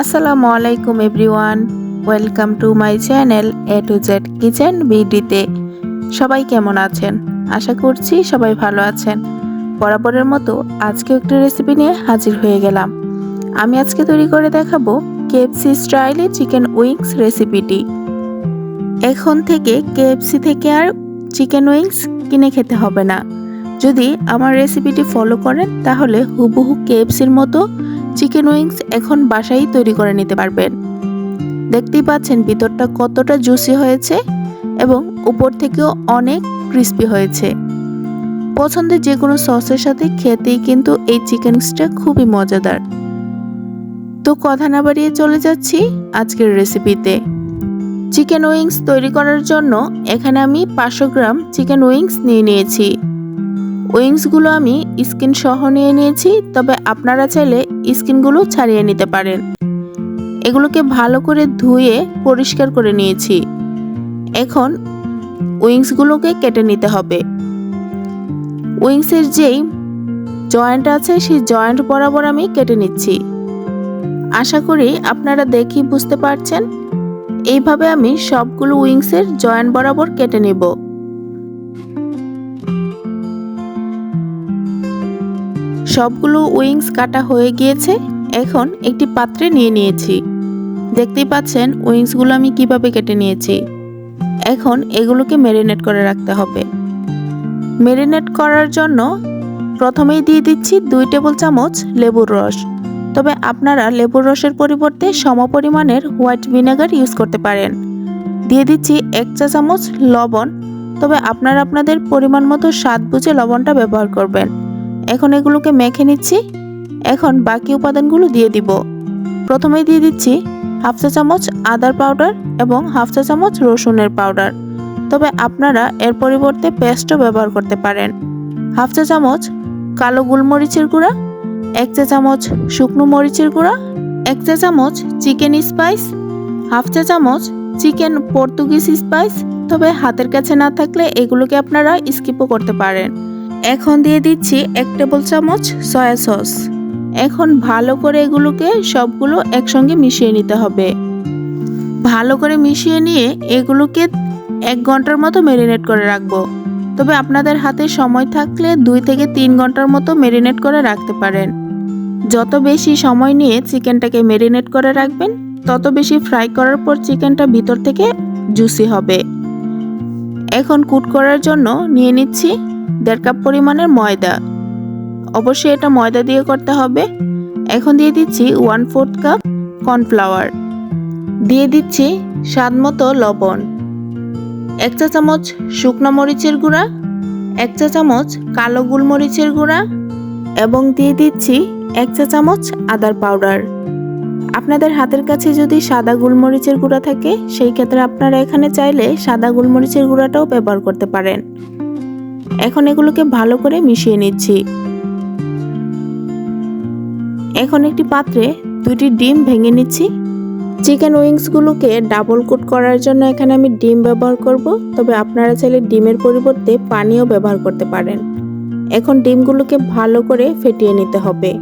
আসসালামু আলাইকুম everyone, welcome to my channel A to Z kitchen বিডিতে সবাই কেমন আছেন? আশা করছি সবাই ভালো আছেন। বরাবরের মতো আজকে একটি রেসিপি নিয়ে হাজির হয়ে গেলাম। আমি আজকে তৈরি করে দেখাবো কেএফসি স্টাইলে চিকেন উইংস রেসিপিটি এখন থেকে কেএফসি থেকে আর চিকেন উইংস কিনে খেতে হবে না। যদি আমার রেসিপিটি ফলো করেন, তাহলে হুবহু কেএফসির মতো চিকেন উইংস এখন বাসায় তৈরি করে নিতে পারবেন। দেখতেই পাচ্ছেন ভিতরটা কতটা জুসি হয়েছে এবং উপর থেকেও অনেক ক্রিস্পি হয়েছে। পছন্দের যে কোনো সসের সাথে খেতেই কিন্তু এই চিকেন উইংসটা খুবই মজাদার। তো কথা না বাড়িয়ে চলে যাচ্ছি আজকের রেসিপিতে চিকেন উইংস তৈরি করার জন্য এখানে আমি পাঁচশো গ্রাম চিকেন উইংস নিয়ে নিয়েছি। উইংসগুলো আমি স্কিন সহ নিয়ে নিয়েছি, তবে আপনারা চাইলে স্কিনগুলো ছাড়িয়ে নিতে পারেন। এগুলোকে ভালো করে ধুয়ে পরিষ্কার করে নিয়েছি। এখন উইংসগুলোকে কেটে নিতে হবে। উইংসের যেই জয়েন্ট আছে, সেই জয়েন্ট বরাবর আমি কেটে নিচ্ছি। আশা করি আপনারা দেখি বুঝতে পারছেন। এইভাবে আমি সবগুলো উইংসের জয়েন্ট বরাবর কেটে নেব। সবগুলো উইংস কাটা হয়ে গিয়েছে, এখন একটি পাত্রে নিয়ে নিয়েছি। দেখতেই পাচ্ছেন উইংসগুলো আমি কীভাবে কেটে নিয়েছি। এখন এগুলোকে ম্যারিনেট করে রাখতে হবে। ম্যারিনেট করার জন্য প্রথমেই দিয়ে দিচ্ছি দুই টেবিল চামচ লেবুর রস। তবে আপনারা লেবুর রসের পরিবর্তে সমপরিমাণের হোয়াইট ভিনেগার ইউজ করতে পারেন। দিয়ে দিচ্ছি এক চা চামচ লবণ। তবে আপনারা আপনাদের পরিমাণ মতো স্বাদ বুঝে লবণটা ব্যবহার করবেন। এখন এগুলোকে মেখে নিচ্ছি। এখন বাকি উপাদানগুলো দিয়ে দিব। প্রথমেই দিয়ে দিচ্ছি হাফ চা চামচ আদার পাউডার এবং হাফ চা চামচ রসুনের পাউডার। তবে আপনারা এর পরিবর্তে পেস্টও ব্যবহার করতে পারেন। হাফ চা চামচ কালো গোলমরিচের গুঁড়া, এক চা চামচ শুকনো মরিচের গুঁড়া, এক চা চামচ চিকেন স্পাইস, হাফ চা চামচ চিকেন পর্তুগিজ স্পাইস। তবে হাতের কাছে না থাকলে এগুলোকে আপনারা স্কিপও করতে পারেন। এখন দিয়ে দিচ্ছি এক টেবিল চামচ সয়া সস। এখন ভালো করে এগুলোকে সবগুলো একসঙ্গে মিশিয়ে নিতে হবে। ভালো করে মিশিয়ে নিয়ে এগুলোকে এক ঘণ্টার মতো ম্যারিনেট করে রাখব। তবে আপনাদের হাতে সময় থাকলে দুই থেকে তিন ঘণ্টার মতো ম্যারিনেট করে রাখতে পারেন। যত বেশি সময় নিয়ে চিকেনটাকে ম্যারিনেট করে রাখবেন, তত বেশি ফ্রাই করার পর চিকেনটা ভিতর থেকে জুসি হবে। এখন কুট করার জন্য নিয়ে নিচ্ছি দেড় কাপ পরিমাণের ময়দা। অবশ্যই এটা ময়দা দিয়ে করতে হবে। এখন দিয়ে দিচ্ছি ওয়ান ফোর্থ কাপ কর্নফ্লাওয়ার। দিয়ে দিচ্ছি স্বাদ মতো লবণ। এক চা চামচ শুকনো মরিচের গুঁড়া, এক চা চামচ কালো গোলমরিচের গুঁড়া এবং দিয়ে দিচ্ছি এক চা চামচ আদার পাউডার। আপনাদের হাতের কাছে যদি সাদা গোলমরিচের গুঁড়া থাকে, সেই ক্ষেত্রে আপনারা এখানে চাইলে সাদা গোলমরিচের গুঁড়াটাও ব্যবহার করতে পারেন। এখন এগুলোকে ভালো করে মিশিয়ে নিচ্ছি। এখন একটি পাত্রে দুটি ডিম ভেঙে নিচ্ছি। চিকেন উইংসগুলোকে ডাবল কোট করার জন্য এখানে আমি ডিম ব্যবহার করব, তবে আপনারা চাইলে ডিমের পরিবর্তে পানিও ব্যবহার করতে পারেন। এখন ডিমগুলোকে ভালো করে ফেটিয়ে নিতে হবে।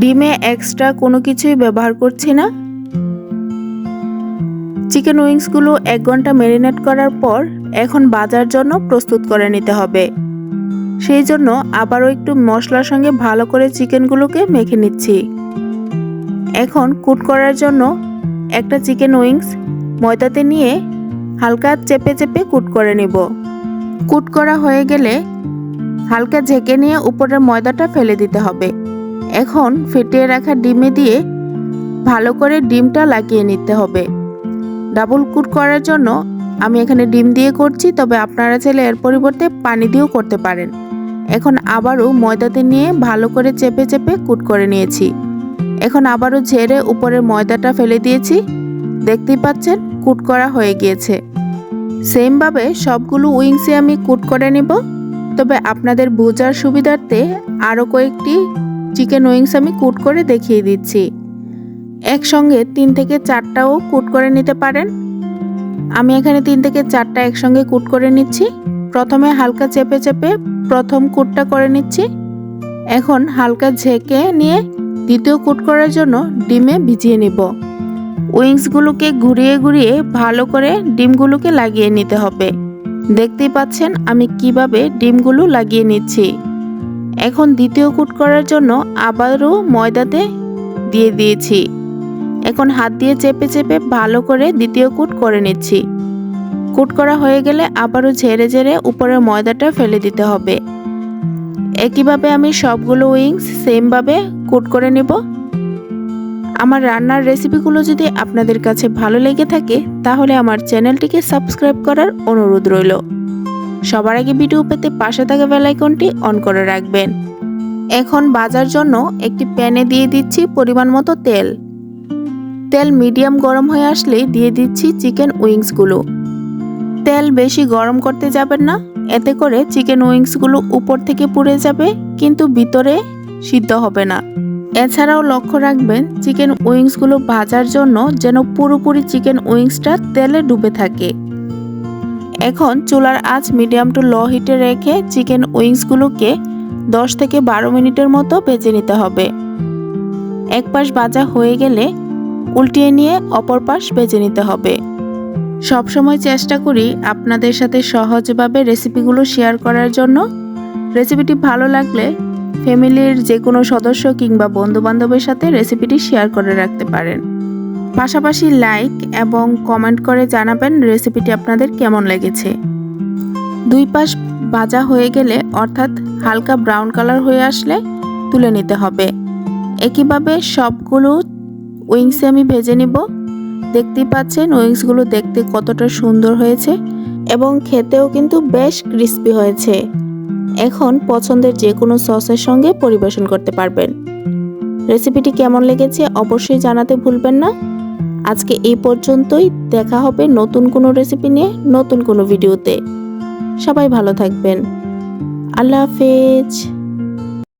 ডিমে এক্সট্রা কোনো কিছুই ব্যবহার করছি না। চিকেন উইংসগুলো এক ঘণ্টা ম্যারিনেট করার পর এখন বাজার জন্য প্রস্তুত করে নিতে হবে। সেই জন্য আবারও একটু মশলার সঙ্গে ভালো করে চিকেনগুলোকে মেখে নিচ্ছি। এখন কুট করার জন্য একটা চিকেন উইংস ময়দাতে নিয়ে হালকা চেপে চেপে কুট করে নিব। কুট করা হয়ে গেলে হালকা ঝেঁকে নিয়ে উপরের ময়দাটা ফেলে দিতে হবে। এখন ফেটিয়ে রাখা ডিমে দিয়ে ভালো করে ডিমটা লাগিয়ে নিতে হবে। ডাবল কুট করার জন্য আমি এখানে ডিম দিয়ে করছি, তবে আপনারা চাইলে এর পরিবর্তে পানি দিয়েও করতে পারেন। এখন আবারও ময়দাতে নিয়ে ভালো করে চেপে চেপে কুট করে নিয়েছি। এখন আবারও ঝেড়ে উপরের ময়দাটা ফেলে দিয়েছি। দেখতেই পাচ্ছেন, কুট করা হয়ে গিয়েছে। সেমভাবে সবগুলো উইংসে আমি কুট করে নেব। তবে আপনাদের বোঝার সুবিধার্থে আরও কয়েকটি চিকেন উইংস আমি কুট করে দেখিয়ে দিচ্ছি। একসঙ্গে তিন থেকে চারটাও কুট করে নিতে পারেন। আমি এখানে তিন থেকে চারটা একসঙ্গে কুট করে নিচ্ছি। প্রথমে হালকা চেপে চেপে প্রথম কুটটা করে নিচ্ছি। এখন হালকা ঝেঁকে নিয়ে দ্বিতীয় কুট করার জন্য ডিমে ভিজিয়ে নিব। উইংসগুলোকে ঘুরিয়ে ঘুরিয়ে ভালো করে ডিমগুলোকে লাগিয়ে নিতে হবে। দেখতেই পাচ্ছেন আমি কীভাবে ডিমগুলো লাগিয়ে নিচ্ছি। এখন দ্বিতীয় কুট করার জন্য আবারও ময়দাতে দিয়ে দিয়েছি। এখন হাত দিয়ে চেপে চেপে ভালো করে দ্বিতীয় কুট করে নিচ্ছি। কুট করা হয়ে গেলে আবারও ঝেড়ে ঝেড়ে উপরের ময়দাটা ফেলে দিতে হবে। একইভাবে আমি সবগুলো উইংস সেমভাবে কুট করে নেব। আমার রান্নার রেসিপিগুলো যদি আপনাদের কাছে ভালো লেগে থাকে, তাহলে আমার চ্যানেলটিকে সাবস্ক্রাইব করার অনুরোধ রইল। সবার আগে ভিডিও পেতে পাশে থাকা বেল আইকনটি অন করে রাখবেন। এখন বাজার জন্য একটি প্যানে দিয়ে দিচ্ছি পরিমাণ মতো তেল। তেল মিডিয়াম গরম হয়ে আসলেই দিয়ে দিচ্ছি চিকেন উইংসগুলো। তেল বেশি গরম করতে যাবেন না, এতে করে চিকেন উইংসগুলো উপর থেকে পুড়ে যাবে, কিন্তু ভিতরে সিদ্ধ হবে না। এছাড়াও লক্ষ্য রাখবেন, চিকেন উইংসগুলো ভাজার জন্য যেন পুরোপুরি চিকেন উইংসটা তেলে ডুবে থাকে। এখন চুলার আঁচ মিডিয়াম টু লো হিটে রেখে চিকেন উইংসগুলোকে দশ থেকে বারো মিনিটের মতো ভেজে নিতে হবে। এক পাশ ভাজা হয়ে গেলে উল্টিয়ে নিয়ে অপর পাশ ভেজে নিতে হবে। সবসময় চেষ্টা করি আপনাদের সাথে সহজভাবে রেসিপিগুলো শেয়ার করার জন্য। রেসিপিটি ভালো লাগলে ফ্যামিলির যে কোনো সদস্য কিংবা বন্ধু বান্ধবের সাথে রেসিপিটি শেয়ার করে রাখতে পারেন। পাশাপাশি লাইক এবং কমেন্ট করে জানাবেন রেসিপিটি আপনাদের কেমন লেগেছে। দুই পাশ ভাজা হয়ে গেলে অর্থাৎ হালকা ব্রাউন কালার হয়ে আসলে তুলে নিতে হবে। একইভাবে সবগুলো উইংসে আমি ভেজে নিব। দেখতেই পাচ্ছেন, উইংসগুলো দেখতে কতটা সুন্দর হয়েছে এবং খেতেও কিন্তু বেশ ক্রিস্পি হয়েছে। এখন পছন্দের যে কোনো সসের সঙ্গে পরিবেশন করতে পারবেন। রেসিপিটি কেমন লেগেছে অবশ্যই জানাতে ভুলবেন না। আজকে এই পর্যন্তই, দেখা হবে নতুন কোনো রেসিপি নিয়ে নতুন কোনো ভিডিওতে। সবাই ভালো থাকবেন। আল্লাহ হাফেজ।